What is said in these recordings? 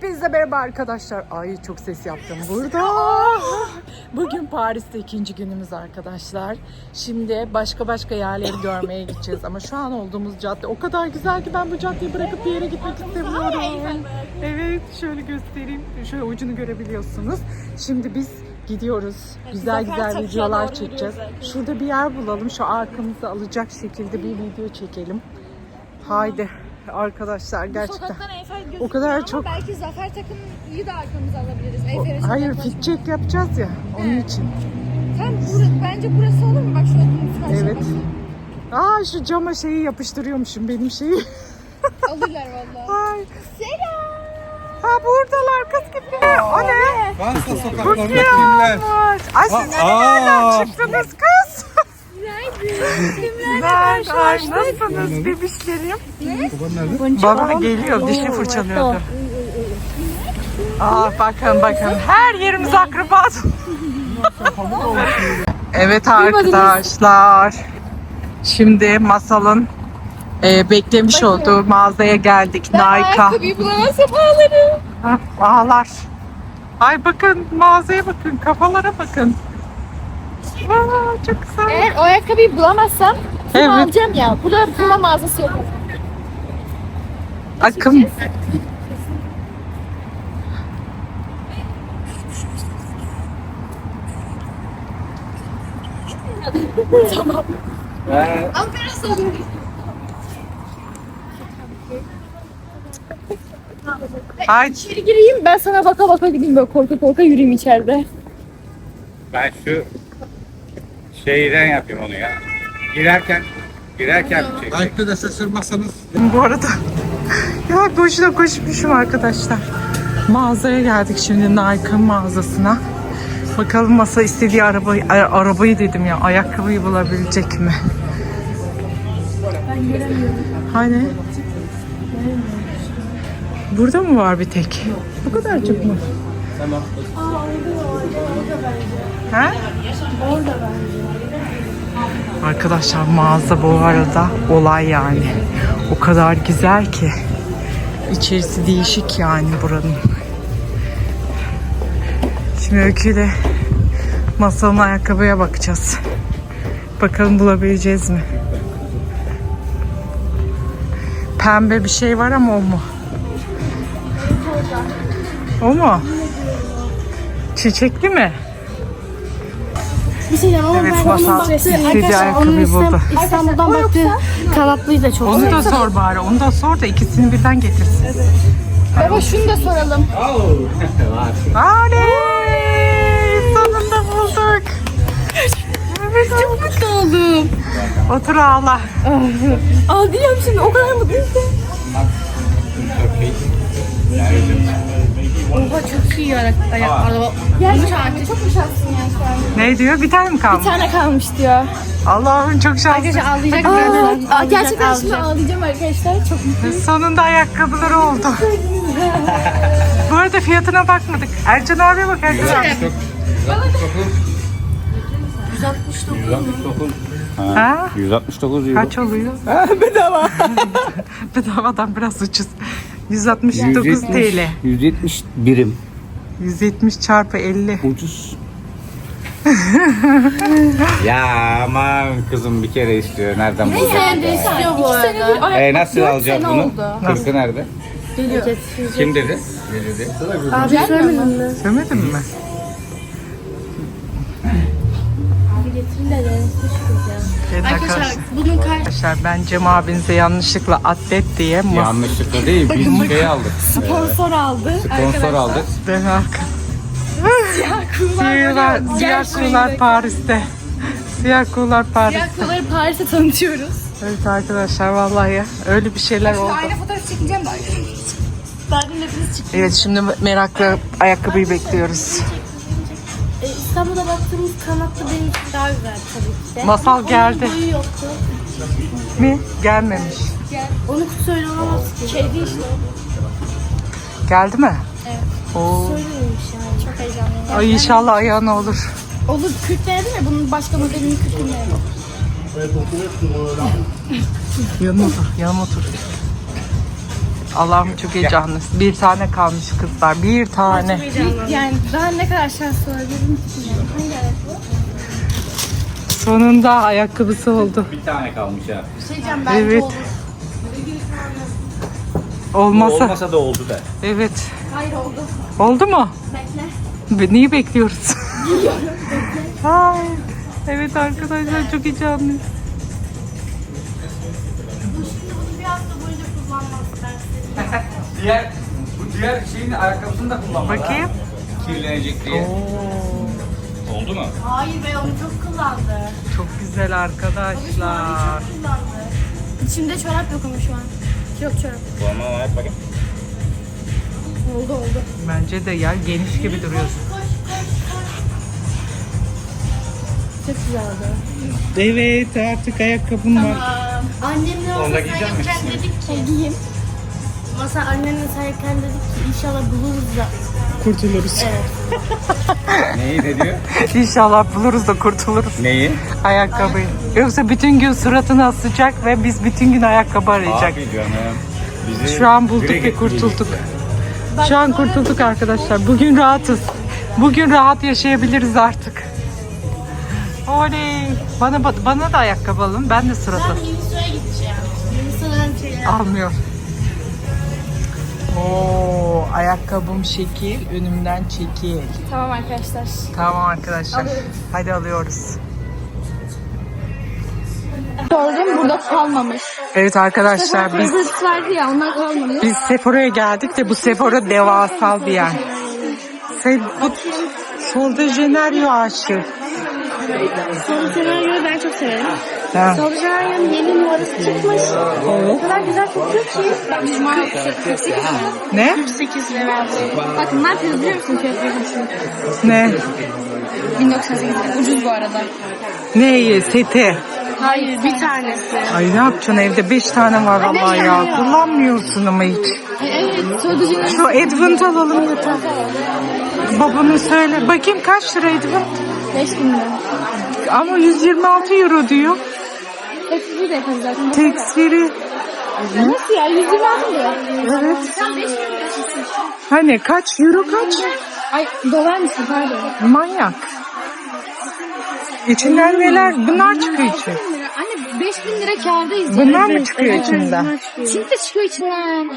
Hepinize merhaba arkadaşlar. Ay çok ses yaptım burada. Bugün Paris'te ikinci günümüz arkadaşlar. Şimdi başka başka yerleri görmeye gideceğiz. Ama şu an olduğumuz cadde o kadar güzel ki ben bu caddeyi bırakıp bir yere gitmek istemiyorum. Evet şöyle göstereyim. Şöyle ucunu görebiliyorsunuz. Şimdi biz gidiyoruz. Güzel güzel videolar çekeceğiz. Şurada bir yer bulalım. Şu arkamızı alacak şekilde bir video çekelim. Haydi arkadaşlar gerçekten. Sokaktan Eyfel gözüküyor O kadar ama çok- belki Zafer takımıyı da arkamıza alabiliriz. O- Hayır fit check yapacağız ya onun için. Tam burası, bence burası olur mu? Bak şurada karşıya Evet. bak. Aa şu cama şeyi yapıştırıyormuşum benim şeyi. Alırlar valla. Ay. Selam. Ha buradalar kız gibi. O ne? Fransa sokaklarında kimler? Ay siz Aa. nereden çıktınız kız? Kimlerle ay nasılsınız bebişlerim? Baban nerede? Baba geliyor dişi fırçalıyordu. Aa bakın bakın her yerimiz akraba. evet arkadaşlar. Şimdi masalın e, beklemiş olduğu mağazaya geldik. Nike. Ayakkabıyı bulamazsam ağlarım. Hah, Ağlar. Ay bakın mağazaya bakın kafalara bakın. Aa, çok güzel. Eğer o ayakkabıyı bulamazsam bunu Evet. alacağım ya. Burada Puma mağazası yok. Akım. Ankara sanırım. Ay İçeri gireyim ben sana baka baka gideyim böyle korka korka yürüyeyim içeride. Ben şu şeyden yapayım onu ya. Girerken girerken çek. Ayakta da şaşırmazsanız. bu arada ya boşuna koşmuşum arkadaşlar. Mağazaya geldik şimdi Nike'ın mağazasına. Bakalım masa istediği arabayı, ay- arabayı dedim ya ayakkabıyı bulabilecek mi? Ben göremiyorum. Hani? Burada mı var bir tek? Bu kadar çok mu? Tamam. Ha? Orada bence. Arkadaşlar mağaza bu arada olay yani. O kadar güzel ki. İçerisi değişik yani buranın. Şimdi Öykü'yle masanın ayakkabıya bakacağız. Bakalım bulabileceğiz mi? Pembe bir şey var ama o mu? O mu? Çiçekli mi? Bir şey diyeceğim ama Evet, ben onun istediği arkadaşlar ayakkabıyı onun buldu. İstanbul'dan baktığı kanatlıyı da çok Onu da sor bari. Onu da sor da ikisini birden getirsin. Baba şunu da soralım. Oley! Sonunda bulduk. Evet çok mutlu oldum. Otur ağla. Ağlayacağım şimdi o kadar mutluyum ki. Oha çok iyi ayak, ayak araba. Gerçekten çok mu şanslısın ya şu an? Ne diyor? Bir tane mi kalmış? Bir tane kalmış diyor. Allah'ım çok şanslı. Ağlayacak Aa, birazdan. aa, gerçekten Ağlayacak, şimdi ağlayacağım arkadaşlar. Çok Sonunda ayakkabıları oldu. Bu arada fiyatına bakmadık. Ercan abiye bak Ercan abi. 169. Ha? 169 euro. Kaç oluyor? Bedava. Bedavadan biraz ucuz. 169 TL. 170 birim. 170 çarpı 50. Ucuz. ya aman kızım bir kere istiyor. Nereden bulacak? Sen de istiyor bu arada. E nasıl alacağız sene bunu? Kırkı nerede? Kim dedi? Ne dedi? Abi söylemedin mi? Söylemedin mi? Getirin de Arkadaşlar arkadaşlar. bugün kaç? Arkadaşlar ben Cem abinize yanlışlıkla atlet diye mas- Yanlışlıkla değil. Biz şey aldık. sponsor aldı. Sponsor aldık. Siyah kuğular, siyah kuğular Paris'te. Siyah kuğular Paris'te. Ayakkabıları Paris'te tanıtıyoruz. Evet arkadaşlar vallahi ya, öyle bir şeyler oldu. Aynı fotoğraf çekeceğim bari. Zaten hepiniz çıkın. Evet şimdi merakla ayakkabıyı bekliyoruz. İstanbul'da baktığımız kanatlı benimki daha güzel tabii ki de. Masal Ama onun geldi. boyu yoktu. Mi? Gelmemiş. Onu kutu öyle olamaz ki. Kedi işte. Geldi mi? Evet. Oo. Söylememiş yani. Çok heyecanlıyım. Ay inşallah ayağına olur. Olur 40 denedim ya bunun başka modelini 40 denedim. Yanına otur, yanıma otur. Allah'ım çok heyecanlı. Bir tane kalmış kızlar. Bir tane. Yani daha ne kadar şanslı olabilirim ki? Hangi ayakkabı? Sonunda ayakkabısı oldu. Bir tane kalmış ha. Bir şey diyeceğim bence Evet. olur. Olmasa. Olmasa da oldu da. Evet. Hayır oldu. Oldu mu? Bekle. Be- Neyi bekliyoruz? Ay, evet arkadaşlar çok heyecanlıyız. Bir hafta boyunca kullanmak istersin. Diğer, bu diğer şeyin ayakkabısını da kullanmadı. Bakayım. Kirlenecek diye. Oo, Oldu mu? Hayır be onu çok kullandı. çok güzel arkadaşlar. Çok kullandı. İçimde çorap yok ama şu an. Yok çorap. Tamam ayak bakayım. Oldu oldu. Bence de ya geniş gibi duruyorsun. Koş koş koş. Çok güzeldi. Evet artık ayakkabım var. Annemle giyecek gelirken misin? dedik ki giyeyim. Masa annemle sayarken dedik ki inşallah buluruz da. Kurtuluruz. Neyi ne diyor? İnşallah buluruz da kurtuluruz Neyi? ayakkabıyı. Yoksa bütün gün suratını asacak ve biz bütün gün ayakkabı arayacak. Abi canım. Bizi Şu an bulduk ve kurtulduk. Şu an kurtulduk arkadaşlar. Bugün rahatız. Bugün rahat yaşayabiliriz artık. Oley. Bana bana da ayakkabı alın. Ben de surat Ben asayım. Almıyor. Oo, ayakkabım şekil, önümden çekil. Tamam arkadaşlar. Tamam arkadaşlar. Hadi alıyoruz. Sordum burada kalmamış. Evet arkadaşlar biz vardı ya onlar kalmamış. biz Sephora'ya geldik de bu Sephora devasal bir yer. Şey, bu Sol de Janeiro aşığı. Sol senaryoyu ben çok severim. Ha. Sol senaryo'nun yeni numarası çıkmış. O kadar güzel kokuyor ki. Bak cuma 48 Ne? 48 lira. Bakın ne yapıyoruz biliyor musun köprü Ne? 1098 lira. Ucuz bu arada. Ne? Seti. Hayır bir tanesi. Ay ne yapacaksın evde? Beş tane var Allah ya. Kullanmıyorsun ama hiç. Evet sadece Şu Edwin alalım yeter. Babana söyle. Bakayım kaç lira Edwin? 5000 lira. Ama 126 euro diyor. Hepsi de yaparız zaten. Teksiri. Nasıl ya? 126 lira. Evet. Sen 5000 lira çıksın. Hani kaç? Euro kaç? Ay dolar mısın pardon? Manyak. İçinden neler? Bunlar çıkıyor içi. Anne 5000 lira kârdayız. Bunlar mı çıkıyor içinden? Çift de çıkıyor içinden.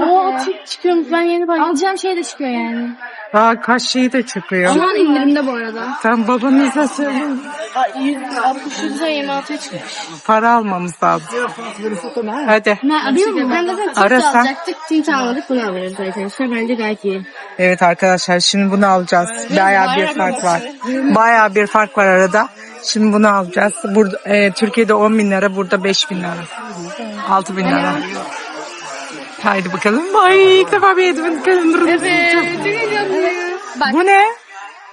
Oo çift çıkıyormuş ben yeni bak. Alacağım şey de çıkıyor yani. Aa kaç şeyi de çıkıyor. Şu an indirimde bu arada. Sen babanıza söyle. 160 lira 26'ya çıkmış. Para almamız lazım. Hadi. Ben arıyorum. Ben zaten tint Ara sen. alacaktık. Tint almadık bunu alıyoruz zaten. Şu bence gayet iyi. Evet arkadaşlar şimdi bunu alacağız. Bayağı bir fark var. Bayağı bir fark var arada. Şimdi bunu alacağız. Burada e, Türkiye'de 10 bin lira, burada 5 bin lira. 6 bin lira. Haydi bakalım. Ay ilk defa bir Edwin kalendırını Bak. Bu ne?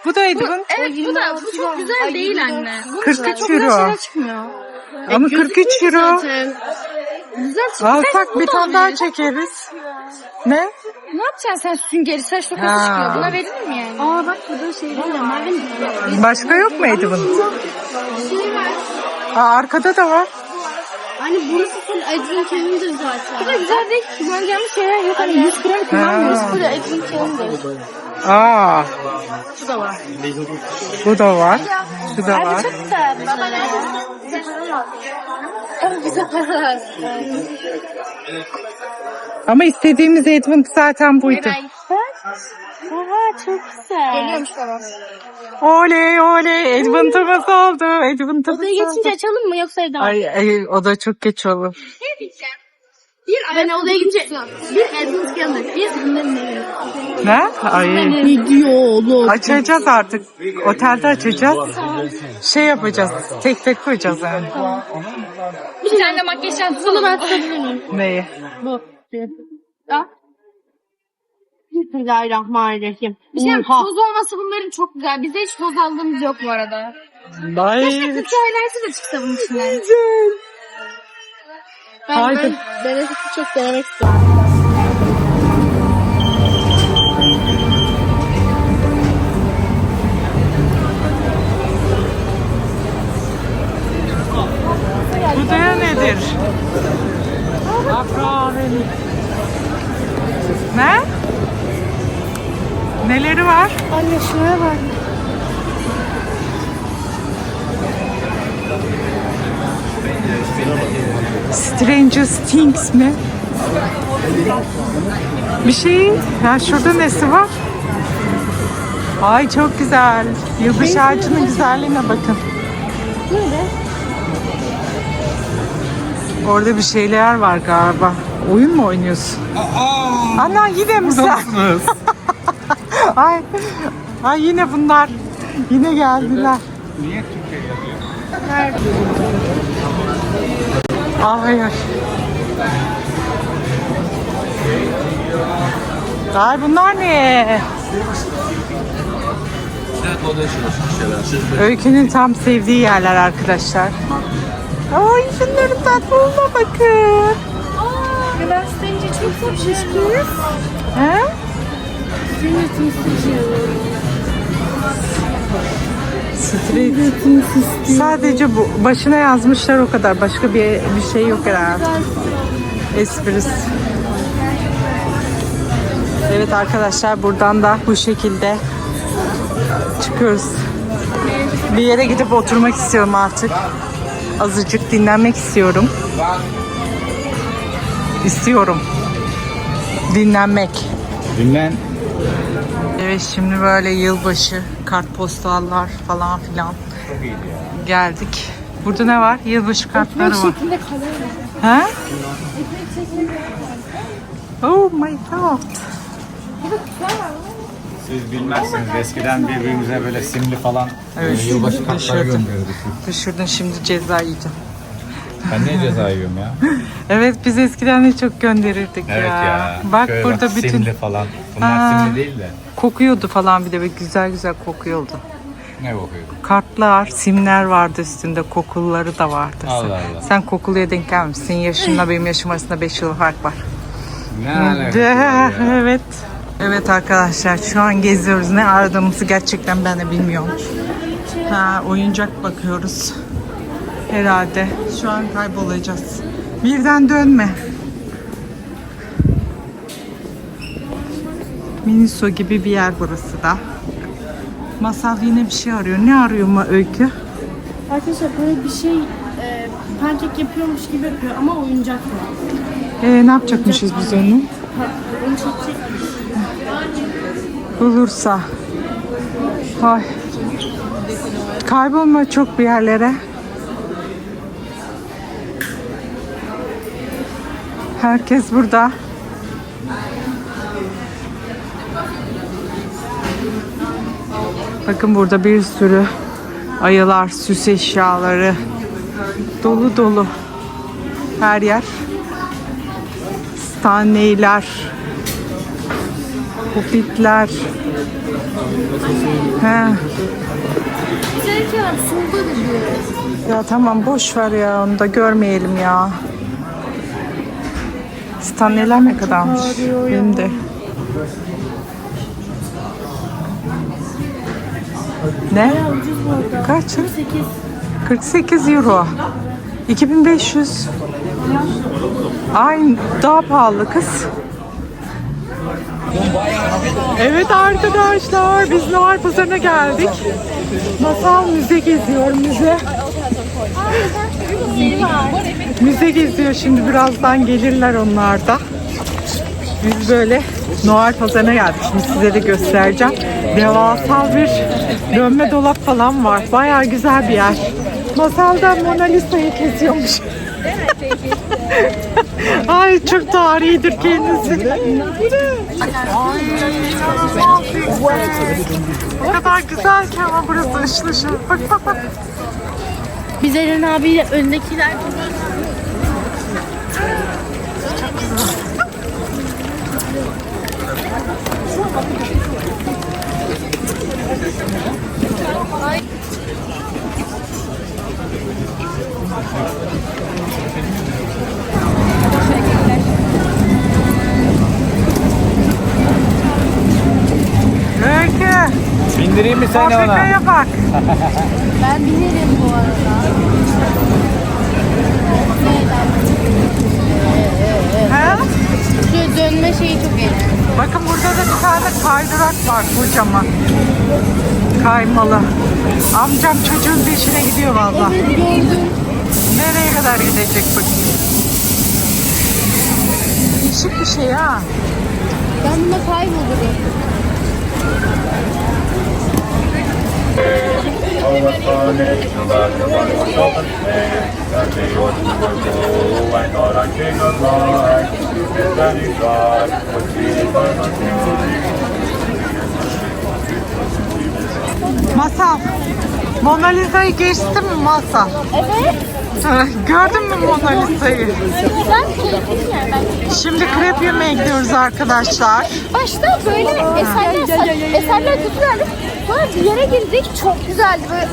Bu da Edwin. Evet bu da bu çok güzel değil anne. 43 Çok güzel euro. çıkmıyor. Ama 43 euro. Zaten. Güzel çıkıyor. Alsak bir tane daha çekeriz. Ne? Ne yapacaksın sen süngeri saç dokusu Ha. çıkıyor. Buna verilir mi yani? Aa bak burada şey ya. Merve'nin Başka yok mu Edwin? şey var. Aa, arkada da var. Hani burası full Edwin Kennedy'dir zaten. Bu da güzel değil. Kullanacağımız şeyler yok. Hani 100 gram kullanmıyoruz. Ha. Full Edwin Kennedy'dir. Aa, Şu da var. bu da var. Şu da var. Çok güzel. Baba Evet bize para lazım. Ama istediğimiz Edwin zaten buydu. Oha çok güzel. Geliyormuş. Oley oley Edmonton'umuz oldu. Odaya oldu. geçince açalım mı yoksa evde mi? Ay, ay o da çok geç olur. Ne diyeceğim? Bir ben odaya gidince bir Edwin Kennedy'dir. Bir. Ne? Ay. Ne diyor oğlum? Açacağız artık. Otelde açacağız. Şey yapacağız. Tek tek koyacağız yani. Bir tane de makyaj şansı Bunu ben tutabilir miyim? Neyi? Bu. Ya. Bismillahirrahmanirrahim. Bir şey toz olması bunların çok güzel. Bizde hiç toz aldığımız yok bu arada. Ay. Kutu highlighter da çıksa bunun içinden. Ben, Haydi. ben Benefit'i çok denemek istiyorum. Bu da nedir? Afroavenik. Ne? Neleri var? Anne şuraya bak. Stranger Things mi? Bir şey. Ya şurada nesi var? Ay çok güzel. Yılbaşı ağacının güzelliğine bakın. Orada bir şeyler var galiba. Oyun mu oynuyorsun? Ana yine mi sen? ay, ay yine bunlar. Yine geldiler. Niye Türkiye yazıyor? Aa, hayır. Ay bunlar ne? Öykünün tam sevdiği yerler arkadaşlar. Ay şunların tatlılığına bakın. Aa, ben sence çok sevmiştim. He? Stranger Things izliyorum. Street. Sadece bu. Başına yazmışlar o kadar. Başka bir bir şey yok herhalde. Esprisi. Evet arkadaşlar buradan da bu şekilde çıkıyoruz. Bir yere gidip oturmak istiyorum artık. Azıcık dinlenmek istiyorum. İstiyorum. Dinlenmek. Dinlen. Evet şimdi böyle yılbaşı kartpostallar falan filan Çok iyiydi ya. geldik. Burada ne var? Yılbaşı kartları var. Şeklinde kalem var. Ha? Oh my god. Siz bilmezsiniz eskiden birbirimize böyle simli falan Evet, e, yılbaşı kartları düşürdüm. gönderiyorduk. Düşürdün şimdi ceza yiyeceğim. Ben niye ceza yiyorum ya? Evet biz eskiden de çok gönderirdik Evet ya. ya. Bak Şöyle burada bütün Simli falan. Bunlar Aa. simli değil de. kokuyordu falan bir de böyle güzel güzel kokuyordu. Ne kokuyordu? Kartlar, simler vardı üstünde, kokuları da vardı. Allah Allah. sen kokuluya denk gelmişsin. Yaşınla benim yaşım arasında 5 yıl fark var. Ne alakası De, var ya? evet. Evet arkadaşlar şu an geziyoruz. Ne aradığımızı gerçekten ben de bilmiyorum. Ha, oyuncak bakıyoruz. Herhalde. Şu an kaybolacağız. Birden dönme. Miniso gibi bir yer burası da. Masal yine bir şey arıyor. Ne arıyor mu Öykü? Arkadaşlar böyle bir şey e, pankek yapıyormuş gibi yapıyor ama oyuncak var. Ee, ne yapacakmışız biz onu? Ha, Onu. Bulursa. Ay. Kaybolma çok bir yerlere. Herkes burada. Bakın burada bir sürü ayılar, süs eşyaları dolu dolu. Her yer. Stanley'ler, Hobbitler. He. Ya tamam boş ver ya onu da görmeyelim ya. Stanley'ler ne kadarmış? Benim de. Ne? Kaç? 8. 48 euro. 2500. Ay daha pahalı kız. Evet arkadaşlar biz Noel Pazarı'na geldik. Masal müze geziyor müze. Müze geziyor şimdi birazdan gelirler onlar da. Biz böyle Noel Pazarı'na geldik. Şimdi size de göstereceğim. Devasal bir dönme dolap falan var. Bayağı güzel bir yer. Masalda Mona Lisa'yı kesiyormuş. Ay çok tarihidir kendisi. Ay inanılmaz. O kadar güzel ki ama burası ışıl ışıl. Bak bak bak. Biz Eren abiyle öndekiler Öykü. Bindireyim mi seni ona? Afrika'ya bak. Ben binerim bu arada. Ha? Şu dönme şeyi çok eğlenceli. Bakın burada da bir tane kaydırak var kocaman. Kaymalı. Amcam çocuğun peşine gidiyor valla. Evet gördüm. Nereye kadar gidecek bakayım. Değişik bir şey ha. Ben buna kaybolurum. Masal. Mona Lisa'yı geçti mi Masal? Evet. Gördün mü Mona Lisa'yı? Güzel keyifli yani bence. Şimdi krep yemeye gidiyoruz arkadaşlar. Başta böyle eserler, eserler güzeldi. Sonra bir yere girdik çok güzeldi. Böyle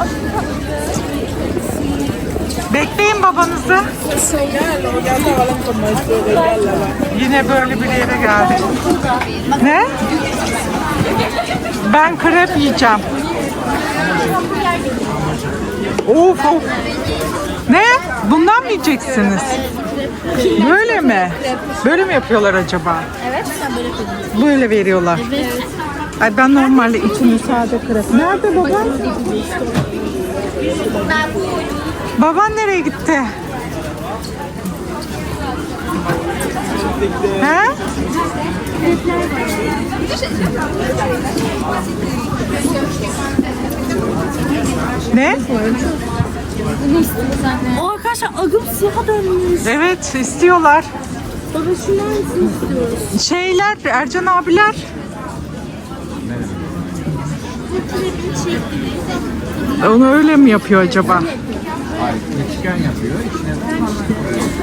Bekleyin babanızı. Yine böyle bir yere geldik. Ne? Ben krep yiyeceğim. Of of. Ne? Bundan mı yiyeceksiniz? Böyle mi? Böyle mi yapıyorlar acaba? Evet böyle veriyorlar. Ay ben normalde içini sade krep. Nerede baban? Baban nereye gitti? He? Ne? O arkadaşlar agım siyaha dönmüş. Evet istiyorlar. Baba şunun hangisini istiyoruz? Şeyler Ercan abiler. Onu öyle mi yapıyor acaba? Üçgen yapıyor. İçine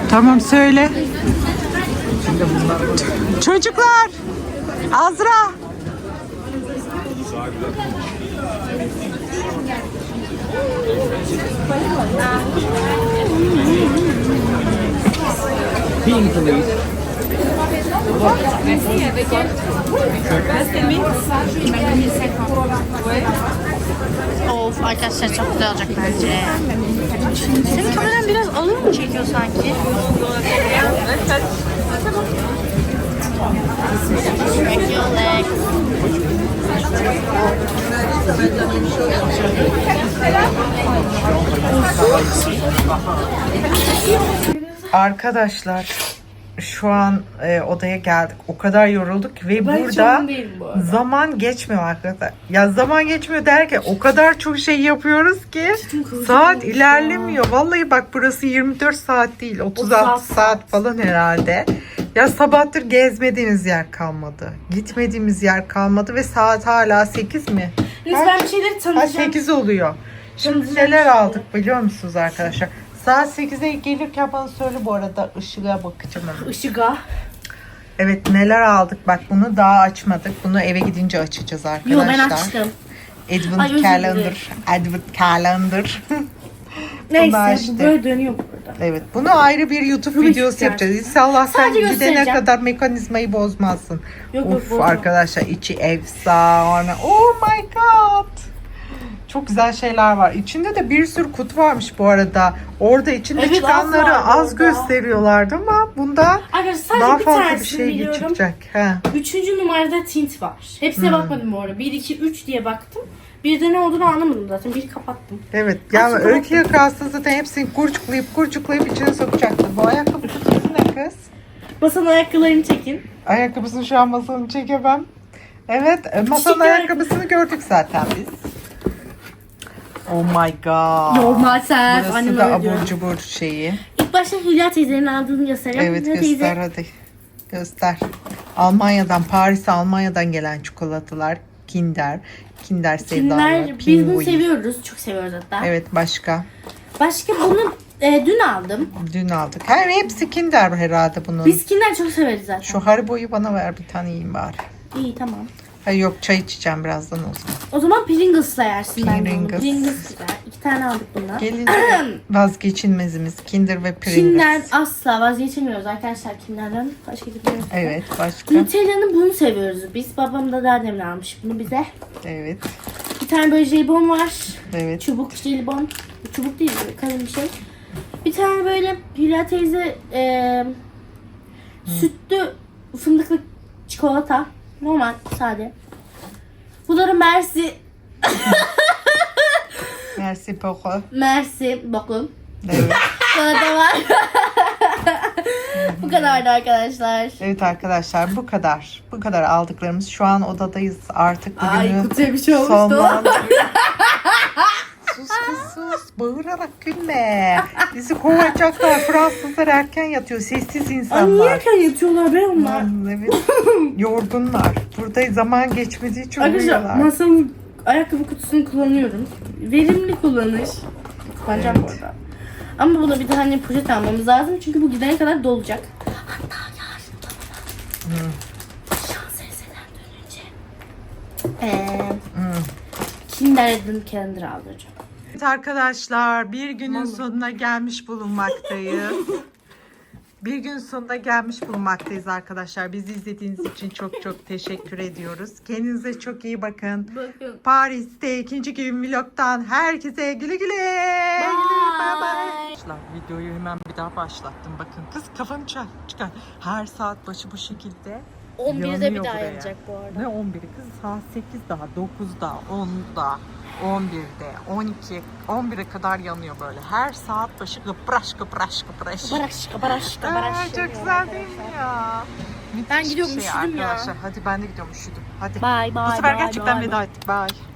Tamam söyle. Çocuklar. Azra. pink please. Of arkadaşlar çok güzel olacak bence. Senin kameran biraz alır mı çekiyor sanki? Legs. Arkadaşlar şu an e, odaya geldik. O kadar yorulduk ki ve Ben burada bu zaman geçmiyor arkadaşlar. Ya zaman geçmiyor derken o kadar çok şey yapıyoruz ki saat ilerlemiyor. Vallahi bak burası 24 saat değil 36 36 saat falan herhalde. Ya sabahtır gezmediğimiz yer kalmadı. Gitmediğimiz yer kalmadı ve saat hala 8 mi? Neyse ben bir şeyleri Ha tanıtacağım. 8 oluyor. Şimdi neler aldık biliyor musunuz arkadaşlar? Saat 8'e gelirken bana söyle bu arada ışığa bakacağım hemen. Işığa. Evet neler aldık bak bunu daha açmadık. Bunu eve gidince açacağız arkadaşlar. Yo ben açtım. Ay, özür Calendar. Advent Calendar. Neyse açtık. bu böyle dönüyor burada. evet bunu ayrı bir YouTube Bunu videosu ister. yapacağız. İnşallah sen Sadece gidene göstereceğim. kadar mekanizmayı bozmazsın. Yok, yok, Uf bozmam. arkadaşlar içi efsane. Oh my god. Çok güzel şeyler var. İçinde de bir sürü kutu varmış bu arada. Orada içinde Evet, az çıkanları az, orada. gösteriyorlardı ama bunda Arkadaşlar daha bir fazla bir şey biliyorum. çıkacak. He. Üçüncü numarada tint var. Hepsine Hmm. bakmadım bu arada. 1, 2, 3 diye baktım. Bir de ne olduğunu anlamadım zaten. Bir kapattım. Evet. Ya Aslında öykü yakası zaten hepsini kurçuklayıp kurçuklayıp içine sokacaktı. Bu ayakkabı kutusu ne kız? Masanın ayakkabılarını çekin. Ayakkabısını şu an masanın çekemem. Evet. e, Masanın Çiçekli ayakkabısını gördük zaten biz. Oh my god. Yormazsen. Burası Annem da öyle abur cubur şeyi. İlk başta Hülya teyzenin aldığını göstereceğim. Evet Hülya göster teyze- hadi. Göster. Almanya'dan, Paris Almanya'dan gelen çikolatalar. Kinder. Kinder sevdalı. Kimler biz bunu seviyoruz. Çok seviyoruz hatta. Evet başka. Başka bunu e, dün aldım. Dün aldık. Her hepsi Kinder herhalde bunun. Biz Kinder çok severiz zaten. Şu hariboyu bana ver bir tane yiyeyim bari. İyi tamam. Ha yok çay içeceğim birazdan o zaman. O zaman Pringles'la yersin bence onu. Pringles. Pringles güzel. İki tane aldık bundan. Gelince vazgeçilmezimiz Kinder ve Pringles. Kinder asla vazgeçemiyoruz arkadaşlar Kinder'den. Başka gidiyoruz. Evet başka. Nutella'nın bunu seviyoruz biz. Babam da daha demin almış bunu bize. Evet. Bir tane böyle jelibon var. Evet. Çubuk jelibon. Çubuk değil kalın bir şey. Bir tane böyle Hülya teyze e, sütlü fındıklı çikolata. Normal, sade. Bunları Mersi, Merci beaucoup. Mersi, bakın. Evet. Burada var. Bu kadardı arkadaşlar. evet arkadaşlar bu kadar. Bu kadar aldıklarımız. Şu an odadayız artık Ay bugünü kutuya bir şey olmuştu. sonlandırıyoruz. sus kız sus. Bağırarak gülme. Bizi kovacaklar. Fransızlar erken yatıyor. Sessiz Ay niye insanlar. erken yatıyorlar be onlar? Evet. Yorgunlar. Burada zaman geçmediği için Arkadaşlar uyuyorlar. masamın ayakkabı kutusunu kullanıyorum. Verimli kullanış. Kullanacağım bu arada. Ama buna bir de hani poşet almamız lazım çünkü bu gidene kadar dolacak. Hatta yarın da bana Şanzelize'den dönünce ee, Kinder Advent Calendar aldıracağım. Evet arkadaşlar bir günün sonuna gelmiş bulunmaktayız. bir gün sonuna gelmiş bulunmaktayız arkadaşlar. Bizi izlediğiniz için çok çok teşekkür ediyoruz. Kendinize çok iyi bakın. Bakın. Paris'te ikinci gün vlogtan herkese güle güle. Güle bye bye. Videoyu hemen bir daha başlattım. Bakın kız kafanı çıkar. çıkar. Her saat başı bu şekilde 11'de bir daha buraya. yanacak bu arada. ne 11'i kız saat 8 daha 9'da 10'da 11'de 12 11'e kadar yanıyor böyle. Her saat başı kıpraş kıpraş. Baraş, baraş, Aa, baraş. çok güzel değil mi ya? Müthiş Ben gidiyorum, şey üşüdüm ya. arkadaşlar. Hadi ben de gidiyorum üşüdüm. Hadi. Bye bye. Bu sefer bye, gerçekten bye, veda ettik. Bye.